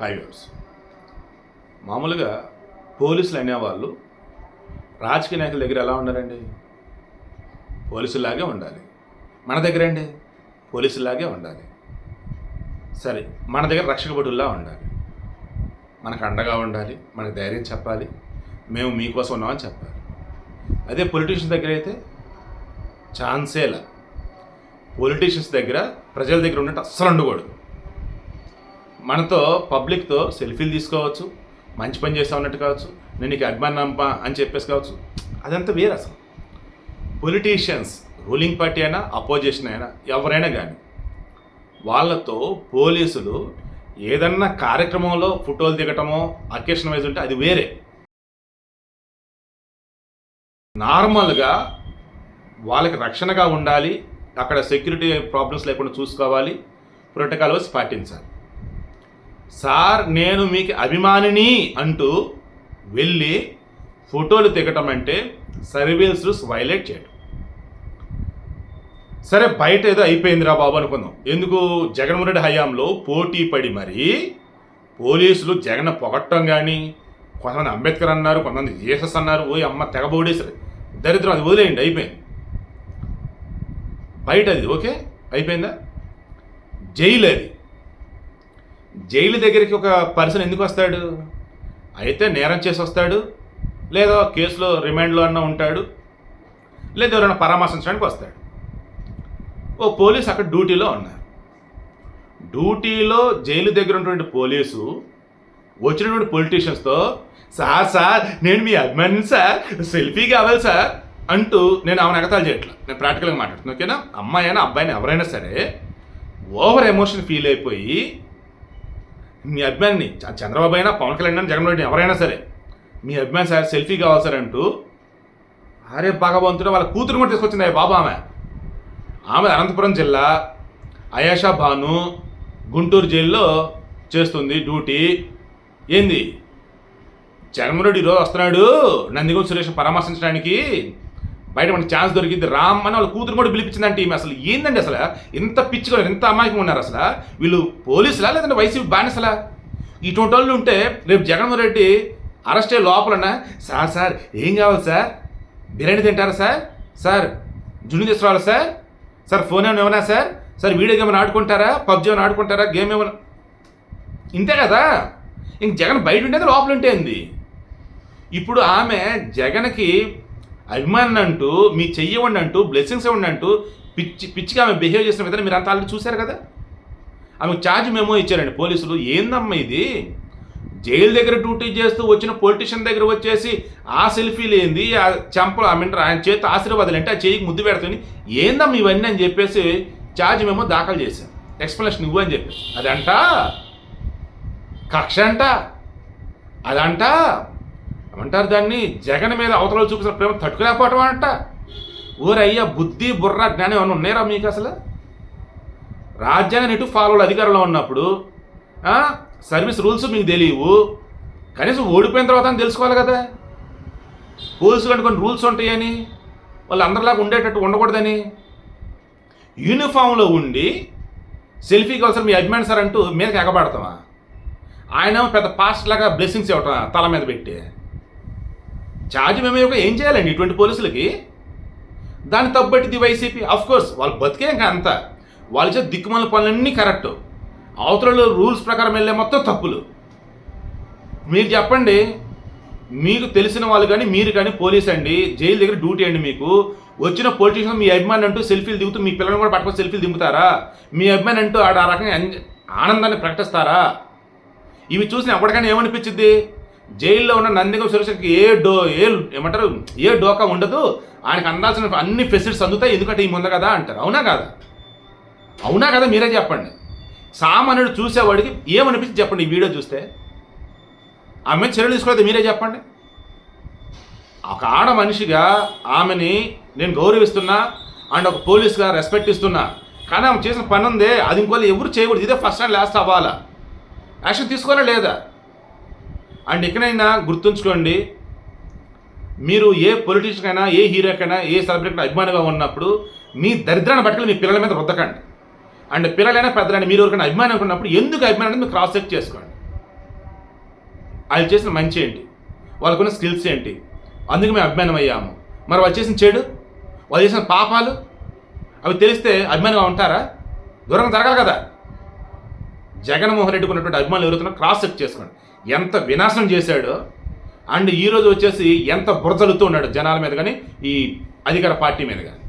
Highways మామూలుగా పోలీసులు అనేవాళ్ళు రాజకీయ నాయకుల దగ్గర ఎలా ఉండాలండి? పోలీసులాగే ఉండాలి. మన దగ్గర అండి పోలీసులాగే ఉండాలి. సరే మన దగ్గర రక్షక భటుల్లా ఉండాలి. మనకు అండగా ఉండాలి మనకు ధైర్యం చెప్పాలి మేము మీకోసం ఉన్నామని చెప్పాలి. అదే పొలిటీషియన్స్ దగ్గర అయితే ఛాన్సేలా పొలిటీషియన్స్ దగ్గర ప్రజల దగ్గర ఉన్నట్టు అస్సలు ఉండకూడదు మనతో పబ్లిక్తో సెల్ఫీలు తీసుకోవచ్చు మంచి పని చేస్తా ఉన్నట్టు కావచ్చు నేను నీకు అభిమానంప అని చెప్పేసి కావచ్చు. అదంతా వేరు అసలు. పొలిటీషియన్స్ రూలింగ్ పార్టీ అయినా అపోజిషన్ అయినా ఎవరైనా కానీ వాళ్ళతో పోలీసులు ఏదన్నా కార్యక్రమంలో ఫోటోలు దిగటమో అకేషన్ వైజ్ ఉంటే అది వేరే. నార్మల్గా వాళ్ళకి రక్షణగా ఉండాలి అక్కడ సెక్యూరిటీ ప్రాబ్లమ్స్ లేకుండా చూసుకోవాలి ప్రోటోకాల్ పాటించాలి. సార్ నేను మీకు అభిమానిని అంటూ వెళ్ళి ఫోటోలు దిగటం అంటే సర్వీల్స్ వైలేట్ చేయడం సరే బయట ఏదో అయిపోయిందిరా బాబు అనుకుందాం. ఎందుకు? జగన్మోహన్ రెడ్డి హయాంలో పోటీ పడి మరి పోలీసులు జగన్ పొగట్టం కానీ కొంతమంది అంబేద్కర్ అన్నారు కొంతమంది జీసస్ అన్నారు ఓ అమ్మ తెగబోడేసరి దరిద్రం అది వదిలేయండి అయిపోయింది. బయట అది ఓకే? అయిపోయిందా? జైలు అది జైలు దగ్గరికి ఒక పర్సన్ ఎందుకు వస్తాడు? అయితే నేరం చేసి వస్తాడు లేదా కేసులో రిమాండ్లో అన్న ఉంటాడు లేదా ఎవరైనా పరామర్శించడానికి వస్తాడు. ఓ పోలీస్ అక్కడ డ్యూటీలో ఉన్నారు. డ్యూటీలో జైలు దగ్గర ఉన్నటువంటి పోలీసు వచ్చినటువంటి పొలిటీషియన్స్తో సార్ సార్ నేను మీ అభిమాని సార్ సెల్ఫీ కావాలి సార్ అంటూ నేను ఆమెను ఎగతాలు చేయట్లా. నేను ప్రాక్టికల్గా మాట్లాడుతున్నాను ఓకేనా? అమ్మాయి అయినా అబ్బాయిని ఎవరైనా సరే ఓవర్ ఎమోషన్ ఫీల్ అయిపోయి మీ అభిమాన్ని చంద్రబాబు అయినా పవన్ కళ్యాణ్ అయినా జగన్మోహన్ రెడ్డి ఎవరైనా సరే మీ అభిమాని సార్ సెల్ఫీ కావాలి సార్ అంటూ అరే భగవంతుడు వాళ్ళ కూతురు కూడా తీసుకొచ్చింది బాబు ఆమె. ఆమె అనంతపురం జిల్లా అయాషా భాను గుంటూరు జైల్లో చేస్తుంది డ్యూటీ. ఏంది? జగన్మోహన్ రెడ్డి ఈరోజు వస్తున్నాడు నందిగం సురేష్ పరామర్శించడానికి. బయట మనకి ఛాన్స్ దొరికింది. రామ్ అని వాళ్ళ కూతురు కూడా పిలిపించిందంటే ఈమె అసలు ఏందండి అసలు? ఇంత పిచ్చిగా ఇంత అమాయకంగా ఉన్నారు అసలు? వీళ్ళు పోలీసులా లేదంటే వైసీపీ బానిసలా? ఇటువంటి వాళ్ళు ఉంటే రేపు జగన్మోహన్ రెడ్డి అరెస్ట్ అయ్యే లోపలన్నా సార్ సార్ ఏం కావాలి సార్? బిర్యానీ తింటారా సార్? సార్ జున్ను తీసుకురావాలి సార్? సార్ ఫోన్ ఏమైనా ఏమన్నా సార్? సార్ వీడియో గేమ్ ఆడుకుంటారా? పబ్జీ ఏమైనా ఆడుకుంటారా? గేమ్ ఏమైనా ఇంతే కదా? ఇంక జగన్ బయట ఉండేది లోపల ఉంటేంది ఇప్పుడు ఆమె జగన్కి అభిమానులు అంటూ మీ చెయ్యవండి అంటూ బ్లెస్సింగ్స్ ఇవ్వండి అంటూ పిచ్చి పిచ్చిగా ఆమె బిహేవ్ చేసిన విధానం మీరు అంతా ఆల్రెడీ చూశారు కదా? ఆమె ఛార్జ్ మెమో ఇచ్చారండి పోలీసులు. ఏందమ్మా ఇది? జైలు దగ్గర డ్యూటీ చేస్తూ వచ్చిన పొలిటీషియన్ దగ్గర వచ్చేసి ఆ సెల్ఫీలు ఏంది? ఆ చెంపలు ఆమె ఆయన చేతి ఆశీర్వాదాలు అంటే ఆ చేయికి ముద్దు పెడుతుంది ఏందమ్మా ఇవన్నీ అని చెప్పేసి ఛార్జ్ మెమో దాఖలు చేశాను ఎక్స్ప్లెనేషన్ ఇవ్వు అని చెప్పి అదంట? కక్ష అంట? అదంట? ఏమంటారు దాన్ని? జగన్ మీద అవతల చూపిస్తున్న ప్రేమ తట్టుకోలేకపోవటం అంట. ఊరయ్యా బుద్ధి బుర్ర జ్ఞానం ఏమైనా ఉన్నాయరా మీకు అసలు? రాజ్యాంగం ఇటు ఫాలో అధికారంలో ఉన్నప్పుడు సర్వీస్ రూల్స్ మీకు తెలియవు. కనీసం ఓడిపోయిన తర్వాత అని తెలుసుకోవాలి కదా. పోలీసులు అంటే కొన్ని రూల్స్ ఉంటాయని వాళ్ళు అందరిలాగా ఉండేటట్టు ఉండకూడదని. యూనిఫామ్లో ఉండి సెల్ఫీ కోసం మీ అభిమాన్ సార్ అంటూ మీదకి ఎగబడతామా? ఆయన పెద్ద పాస్ట్ లాగా బ్లెస్సింగ్స్ ఇవ్వటం తల మీద పెట్టి. ఛార్జ్ మేము యొక్క ఏం చేయాలండి? ఇటువంటి పోలీసులకి దాన్ని తప్పబట్టింది వైసీపీ. అఫ్ కోర్స్ వాళ్ళు బతికే ఇంకా అంత. వాళ్ళు చేసే దిక్కుమల పనులన్నీ కరెక్ట్. అవతలలో రూల్స్ ప్రకారం వెళ్ళే మొత్తం తప్పులు. మీరు చెప్పండి మీకు తెలిసిన వాళ్ళు కానీ మీరు కానీ పోలీస్ అండి జైలు దగ్గర డ్యూటీ అండి మీకు. వచ్చిన పొలిటీషియన్ మీ అభిమాని అంటూ సెల్ఫీలు దిగుతూ మీ పిల్లలను కూడా పట్టుకొని సెల్ఫీలు దింపుతారా? మీ అభిమాని అంటూ ఆడ ఆ రకంగా ఆనందాన్ని ప్రకటిస్తారా? ఇవి చూసిన ఎవరికైనా ఏమనిపించింది జైల్లో ఉన్న నందిగం సురక్షకి ఏ డో ఏ ఏమంటారు ఏ డోకా ఉండదు. ఆయనకు అందాల్సిన అన్ని ఫెసిలిటీస్ అందుతాయి. ఎందుకంటే ఈ ముందు కదా అంటారు. అవునా కదా? అవునా కదా? మీరే చెప్పండి. సామాన్యుడు చూసేవాడికి ఏమనిపించి చెప్పండి ఈ వీడియో చూస్తే? ఆమె చర్యలు తీసుకోలేదు? మీరే చెప్పండి. ఒక ఆడ మనిషిగా ఆమెని నేను గౌరవిస్తున్నా అండ్ ఒక పోలీస్గా రెస్పెక్ట్ ఇస్తున్నా. కానీ ఆమె చేసిన పని ఉందే. అది ఇంకోళ్ళు ఎవరు చేయకూడదు. ఇదే ఫస్ట్ అండ్ లాస్ట్ అవ్వాలా? యాక్షన్ తీసుకోవాలా లేదా? అండ్ ఎక్కడైనా గుర్తుంచుకోండి మీరు ఏ పొలిటీషియన్ అయినా ఏ హీరోకైనా ఏ సెలబ్రిటీ అభిమానిగా ఉన్నప్పుడు మీ దరిద్రాన్ని పట్టుకుని మీ పిల్లల మీద రుద్దకండి. అండ్ పిల్లలైనా పెద్దలైనా మీరు ఎవరికైనా అభిమానం అనుకున్నప్పుడు ఎందుకు అభిమానం అనేది మీరు క్రాస్ చెక్ చేసుకోండి. వాళ్ళు చేసిన మంచి ఏంటి? వాళ్ళకున్న స్కిల్స్ ఏంటి? అందుకు మేము అభిమానం అయ్యాము. మరి వాళ్ళు చేసిన చెడు? వాళ్ళు చేసిన పాపాలు? అవి తెలిస్తే అభిమానిగా ఉంటారా? దూరంగా జరగాలి కదా. జగన్మోహన్ రెడ్డికి ఉన్నటువంటి అభిమానులు ఎవరుతున్నా క్రాస్ చెక్ చేసుకోండి. ఎంత వినాశనం చేశాడో అండ్ ఈరోజు వచ్చేసి ఎంత బురదలుతూ ఉన్నాడు జనాల మీద కానీ ఈ అధికార పార్టీ మీద కానీ.